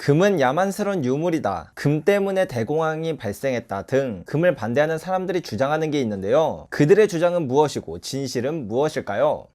금은 야만스러운 유물이다. 금 때문에 대공황이 발생했다 등 금을 반대하는 사람들이 주장하는 게 있는데요. 그들의 주장은 무엇이고 진실은 무엇일까요?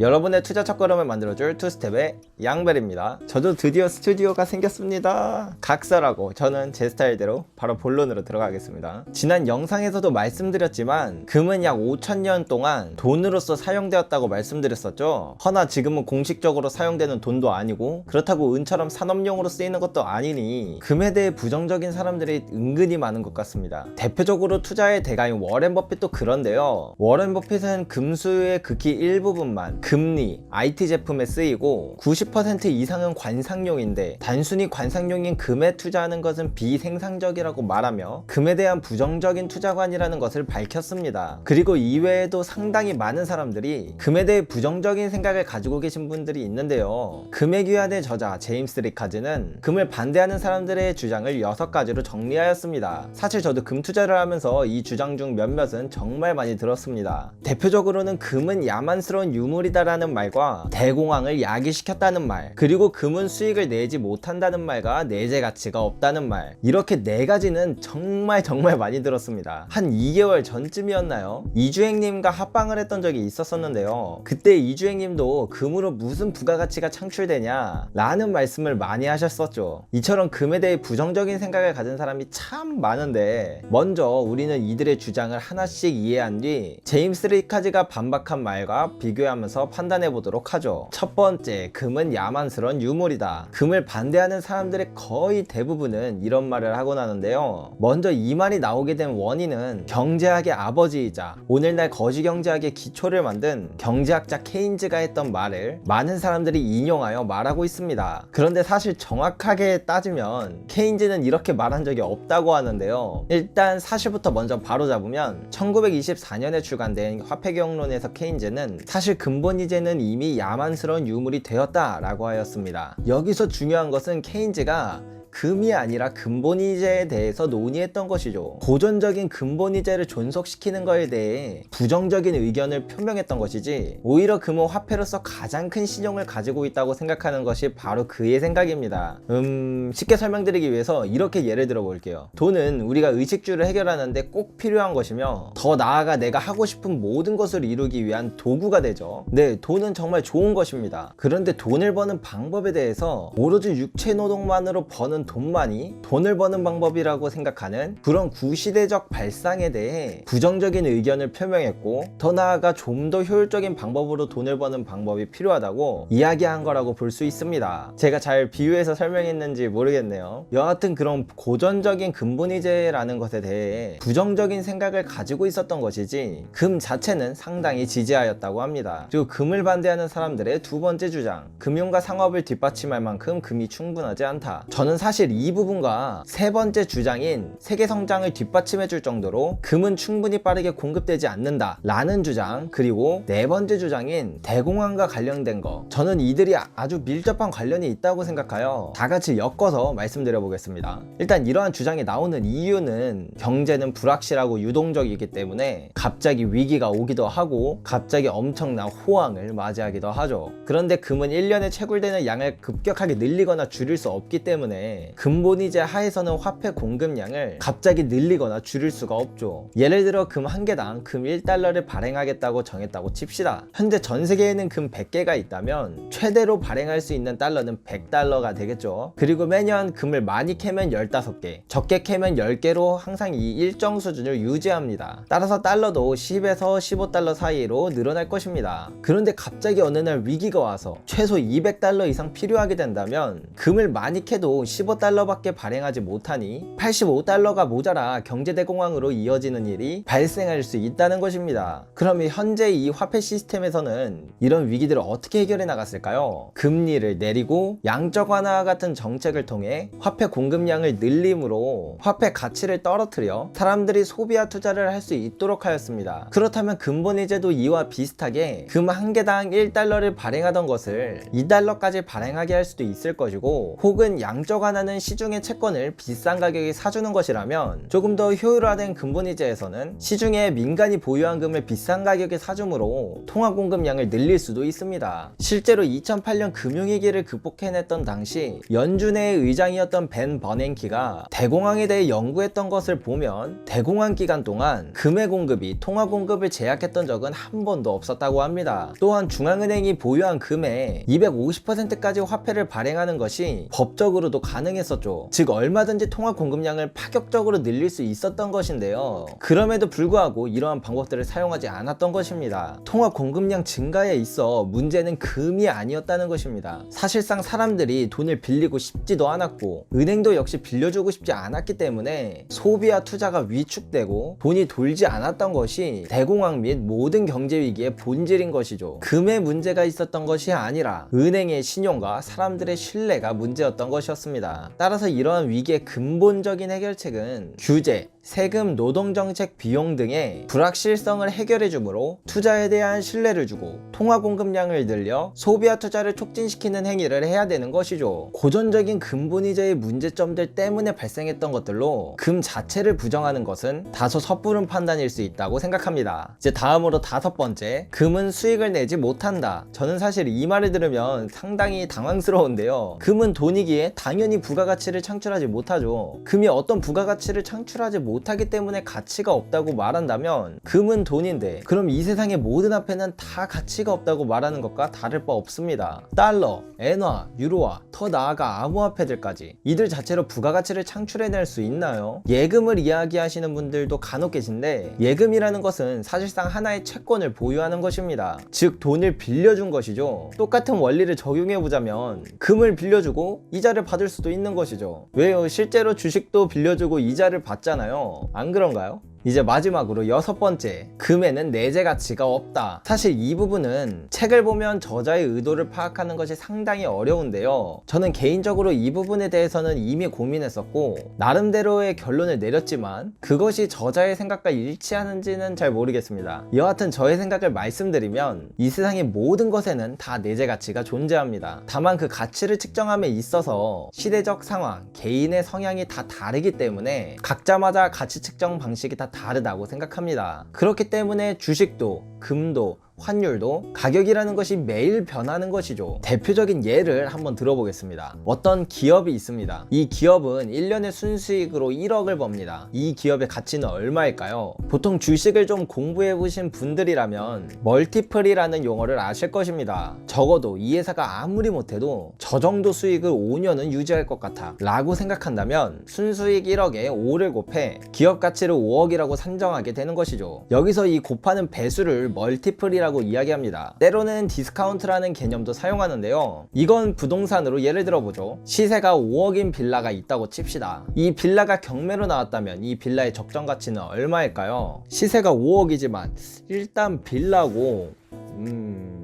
여러분의 투자 첫걸음을 만들어줄 투스텝의 양벨입니다. 저도 드디어 스튜디오가 생겼습니다. 각설하고 저는 제 스타일대로 바로 본론으로 들어가겠습니다. 지난 영상에서도 말씀드렸지만 금은 약 5천년 동안 돈으로서 사용되었다고 말씀드렸었죠. 허나 지금은 공식적으로 사용되는 돈도 아니고 그렇다고 은처럼 산업용으로 쓰이는 것도 아니니 금에 대해 부정적인 사람들이 은근히 많은 것 같습니다. 대표적으로 투자의 대가인 워렌 버핏도 그런데요. 워렌 버핏은 금수의 극히 일부분만 금리, IT 제품에 쓰이고 90% 이상은 관상용인데 단순히 관상용인 금에 투자하는 것은 비생산적이라고 말하며 금에 대한 부정적인 투자관이라는 것을 밝혔습니다. 그리고 이외에도 상당히 많은 사람들이 금에 대해 부정적인 생각을 가지고 계신 분들이 있는데요. 귀환의 저자 제임스 리카즈는 금을 반대하는 사람들의 주장을 6가지로 정리하였습니다. 사실 저도 금 투자를 하면서 이 주장 중 몇몇은 정말 많이 들었습니다. 대표적으로는 금은 야만스러운 유물이다 라는 말과 대공황을 야기시켰다는 말 그리고 금은 수익을 내지 못한다는 말과 내재 가치가 없다는 말 이렇게 네 가지는 정말 정말 많이 들었습니다. 한 2개월 전쯤이었나요? 이주행님과 합방을 했던 적이 있었었는데요. 그때 이주행님도 금으로 무슨 부가가치가 창출되냐 라는 말씀을 많이 하셨었죠. 이처럼 금에 대해 부정적인 생각을 가진 사람이 참 많은데 먼저 우리는 이들의 주장을 하나씩 이해한 뒤 제임스 리카즈가 반박한 말과 비교하면서 판단해 보도록 하죠. 첫 번째, 금은 야만스러운 유물이다. 금을 반대하는 사람들의 거의 대부분은 이런 말을 하곤 하는데요. 먼저 이 말이 나오게 된 원인은 경제학의 아버지이자 오늘날 거시 경제학의 기초를 만든 경제학자 케인즈가 했던 말을 많은 사람들이 인용하여 말하고 있습니다. 그런데 사실 정확하게 따지면 케인즈는 이렇게 말한 적이 없다고 하는데요. 일단 사실부터 먼저 바로 잡으면 1924년에 출간된 화폐경론에서 케인즈는 사실 근본 이제는 이미 야만스러운 유물이 되었다라고 하였습니다. 여기서 중요한 것은 케인즈가 금이 아니라 근본이제에 대해서 논의했던 것이죠. 고전적인 근본이제를 존속시키는 것에 대해 부정적인 의견을 표명했던 것이지 오히려 금은 화폐로서 가장 큰 신용을 가지고 있다고 생각하는 것이 바로 그의 생각입니다. 음 쉽게 설명드리기 위해서 이렇게 예를 들어 볼게요. 돈은 우리가 의식주를 해결하는데 꼭 필요한 것이며 더 나아가 내가 하고 싶은 모든 것을 이루기 위한 도구가 되죠. 네, 돈은 정말 좋은 것입니다. 그런데 돈을 버는 방법에 대해서 오로지 육체 노동만으로 버는 돈만이 돈을 버는 방법이라고 생각하는 그런 구시대적 발상에 대해 부정적인 의견을 표명했고 더 나아가 좀 더 효율적인 방법으로 돈을 버는 방법이 필요하다고 이야기한 거라고 볼 수 있습니다. 제가 잘 비유해서 설명했는지 모르겠네요. 여하튼 그런 고전적인 근본이제라는 것에 대해 부정적인 생각을 가지고 있었던 것이지 금 자체는 상당히 지지하였다고 합니다. 그리고 금을 반대하는 사람들의 두 번째 주장 금융과 상업을 뒷받침할 만큼 금이 충분하지 않다. 저는 사실 이 부분과 세 번째 주장인 세계 성장을 뒷받침해 줄 정도로 금은 충분히 빠르게 공급되지 않는다 라는 주장 그리고 네 번째 주장인 대공황과 관련된 거. 저는 이들이 아주 밀접한 관련이 있다고 생각하여 다 같이 엮어서 말씀드려 보겠습니다. 일단 이러한 주장이 나오는 이유는 경제는 불확실하고 유동적이기 때문에 갑자기 위기가 오기도 하고 갑자기 엄청난 호황을 맞이하기도 하죠. 그런데 금은 1년에 채굴되는 양을 급격하게 늘리거나 줄일 수 없기 때문에 근본이제 하에서는 화폐 공급량을 갑자기 늘리거나 줄일 수가 없죠. 예를 들어 금 한 개당 금 1달러를 발행하겠다고 정했다고 칩시다. 현재 전 세계에는 금 100개가 있다면 최대로 발행할 수 있는 달러는 100달러가 되겠죠. 그리고 매년 금을 많이 캐면 15개, 적게 캐면 10개로 항상 이 일정 수준을 유지합니다. 따라서 달러도 10에서 15달러 사이로 늘어날 것입니다. 그런데 갑자기 어느 날 위기가 와서 최소 200달러 이상 필요하게 된다면 금을 많이 캐도 15 달러밖에 발행하지 못하니 85달러가 모자라 경제대공황으로 이어지는 일이 발생할 수 있다는 것입니다. 그러면 현재 이 화폐 시스템에서는 이런 위기들을 어떻게 해결해 나갔을까요? 금리를 내리고 양적 완화 같은 정책을 통해 화폐 공급량을 늘림으로 화폐 가치를 떨어뜨려 사람들이 소비와 투자를 할 수 있도록 하였습니다. 그렇다면 근본이제도 이와 비슷하게 금 한 개당 1달러를 발행하던 것을 2달러까지 발행하게 할 수도 있을 것이고 혹은 양적 완화 원하는 시중의 채권을 비싼 가격에 사주는 것이라면 조금 더 효율화된 근본이자에서는 시중에 민간이 보유한 금을 비싼 가격에 사주므로 통화 공급량을 늘릴 수도 있습니다. 실제로 2008년 금융위기를 극복해냈던 당시 연준의 의장이었던 벤 버냉키가 대공황에 대해 연구했던 것을 보면 대공황 기간 동안 금의 공급이 통화 공급을 제약했던 적은 한 번도 없었다고 합니다. 또한 중앙은행이 보유한 금의 250%까지 화폐를 발행하는 것이 법적으로도 가능했었죠. 즉 얼마든지 통화 공급량을 파격적으로 늘릴 수 있었던 것인데요. 그럼에도 불구하고 이러한 방법들을 사용하지 않았던 것입니다. 통화 공급량 증가에 있어 문제는 금이 아니었다는 것입니다. 사실상 사람들이 돈을 빌리고 싶지도 않았고 은행도 역시 빌려주고 싶지 않았기 때문에 소비와 투자가 위축되고 돈이 돌지 않았던 것이 대공황 및 모든 경제 위기의 본질인 것이죠. 금의 문제가 있었던 것이 아니라 은행의 신용과 사람들의 신뢰가 문제였던 것이었습니다. 따라서 이러한 위기의 근본적인 해결책은 규제, 세금, 노동정책 비용 등의 불확실성을 해결해 주므로 투자에 대한 신뢰를 주고 통화 공급량을 늘려 소비와 투자를 촉진시키는 행위를 해야 되는 것이죠. 고전적인 근본이자의 문제점들 때문에 발생했던 것들로 금 자체를 부정하는 것은 다소 섣부른 판단일 수 있다고 생각합니다. 이제 다음으로 다섯 번째, 금은 수익을 내지 못한다. 저는 사실 이 말을 들으면 상당히 당황스러운데요. 금은 돈이기에 당연히 부가가치를 창출하지 못하죠. 금이 어떤 부가가치를 창출하지 못하기 때문에 가치가 없다고 말한다면 금은 돈인데 그럼 이 세상의 모든 화폐는 다 가치가 없다고 말하는 것과 다를 바 없습니다. 달러, 엔화, 유로화, 더 나아가 암호화폐들까지 이들 자체로 부가가치를 창출해낼 수 있나요? 예금을 이야기하시는 분들도 간혹 계신데 예금이라는 것은 사실상 하나의 채권을 보유하는 것입니다. 즉 돈을 빌려준 것이죠. 똑같은 원리를 적용해 보자면 금을 빌려주고 이자를 받을 수도 있는 것이죠. 왜요? 실제로 주식도 빌려주고 이자를 받잖아요. 안 그런가요? 이제 마지막으로 여섯 번째. 금에는 내재 가치가 없다. 사실 이 부분은 책을 보면 저자의 의도를 파악하는 것이 상당히 어려운데요. 저는 개인적으로 이 부분에 대해서는 이미 고민했었고 나름대로의 결론을 내렸지만 그것이 저자의 생각과 일치하는지는 잘 모르겠습니다. 여하튼 저의 생각을 말씀드리면 이 세상의 모든 것에는 다 내재 가치가 존재합니다. 다만 그 가치를 측정함에 있어서 시대적 상황 개인의 성향이 다 다르기 때문에 각자마다 가치 측정 방식이 다 다르다고 생각합니다. 그렇기 때문에 주식도 금도 환율도 가격이라는 것이 매일 변하는 것이죠. 대표적인 예를 한번 들어보겠습니다. 어떤 기업이 있습니다. 이 기업은 1년의 순수익으로 1억을 법니다. 이 기업의 가치는 얼마일까요? 보통 주식을 좀 공부해 보신 분들이라면 멀티플이라는 용어를 아실 것입니다. 적어도 이 회사가 아무리 못해도 저 정도 수익을 5년은 유지할 것 같아 라고 생각한다면 순수익 1억에 5를 곱해 기업 가치를 5억이라고 산정하게 되는 것이죠. 여기서 이 곱하는 배수를 멀티플이라고 디스카운트라고 이야기합니다. 때로는 디스카운트라는 개념도 사용하는데요. 이건 부동산으로 예를 들어보죠. 시세가 5억인 빌라가 있다고 칩시다. 이 빌라가 경매로 나왔다면 이 빌라의 적정 가치는 얼마일까요? 시세가 5억이지만 일단 빌라고 음...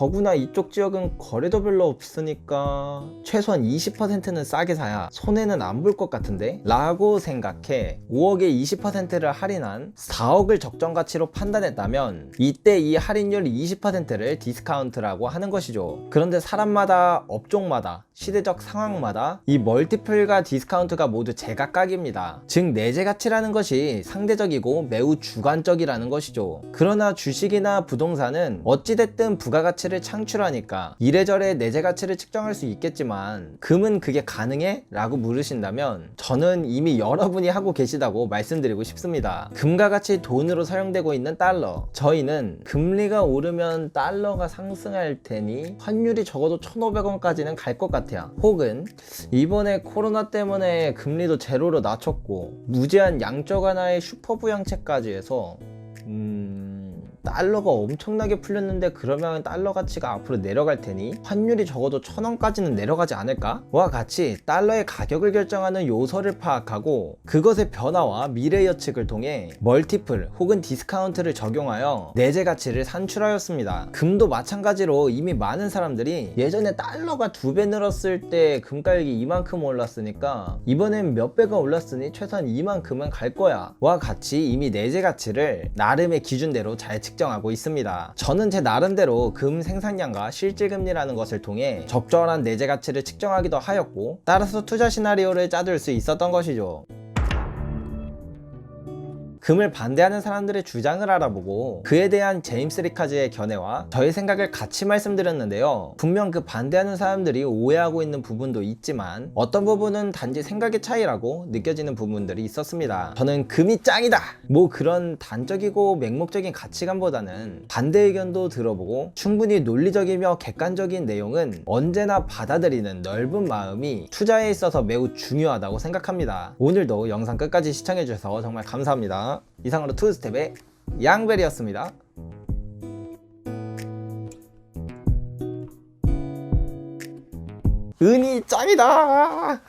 더구나 이쪽 지역은 거래도 별로 없으니까 최소한 20%는 싸게 사야 손해는 안 볼 것 같은데? 라고 생각해 5억에 20%를 할인한 4억을 적정 가치로 판단했다면 이때 이 할인율 20%를 디스카운트라고 하는 것이죠. 그런데 사람마다 업종마다 시대적 상황마다 이 멀티플과 디스카운트가 모두 제각각입니다. 즉 내재 가치라는 것이 상대적이고 매우 주관적이라는 것이죠. 그러나 주식이나 부동산은 어찌됐든 부가가치를 창출하니까 이래저래 내재 가치를 측정할 수 있겠지만 금은 그게 가능해? 라고 물으신다면 저는 이미 여러분이 하고 계시다고 말씀드리고 싶습니다. 금과 같이 돈으로 사용되고 있는 달러 저희는 금리가 오르면 달러가 상승할 테니 환율이 적어도 1,500원까지는 갈 것 같아요. 혹은 이번에 코로나 때문에 금리도 제로로 낮췄고 무제한 양적 완화의 슈퍼 부양책까지 해서 음... 달러가 엄청나게 풀렸는데 그러면 달러 가치가 앞으로 내려갈 테니 환율이 적어도 천 원까지는 내려가지 않을까? 와 같이 달러의 가격을 결정하는 요소를 파악하고 그것의 변화와 미래 예측을 통해 멀티플 혹은 디스카운트를 적용하여 내재 가치를 산출하였습니다. 금도 마찬가지로 이미 많은 사람들이 예전에 달러가 두 배 늘었을 때 금가격이 이만큼 올랐으니까 이번엔 몇 배가 올랐으니 최소한 이만큼은 갈 거야 와 같이 이미 내재 가치를 나름의 기준대로 잘 측정하고 있습니다. 저는 제 나름대로 금 생산량과 실질 금리라는 것을 통해 적절한 내재 가치를 측정하기도 하였고 따라서 투자 시나리오를 짜둘 수 있었던 것이죠. 금을 반대하는 사람들의 주장을 알아보고 그에 대한 제임스 리카즈의 견해와 저의 생각을 같이 말씀드렸는데요. 분명 그 반대하는 사람들이 오해하고 있는 부분도 있지만 어떤 부분은 단지 생각의 차이라고 느껴지는 부분들이 있었습니다. 저는 금이 짱이다! 뭐 그런 단적이고 맹목적인 가치관보다는 반대 의견도 들어보고 충분히 논리적이며 객관적인 내용은 언제나 받아들이는 넓은 마음이 투자에 있어서 매우 중요하다고 생각합니다. 오늘도 영상 끝까지 시청해주셔서 정말 감사합 이상으로 투스텝의 양벨이었습니다. 은이 짱이다!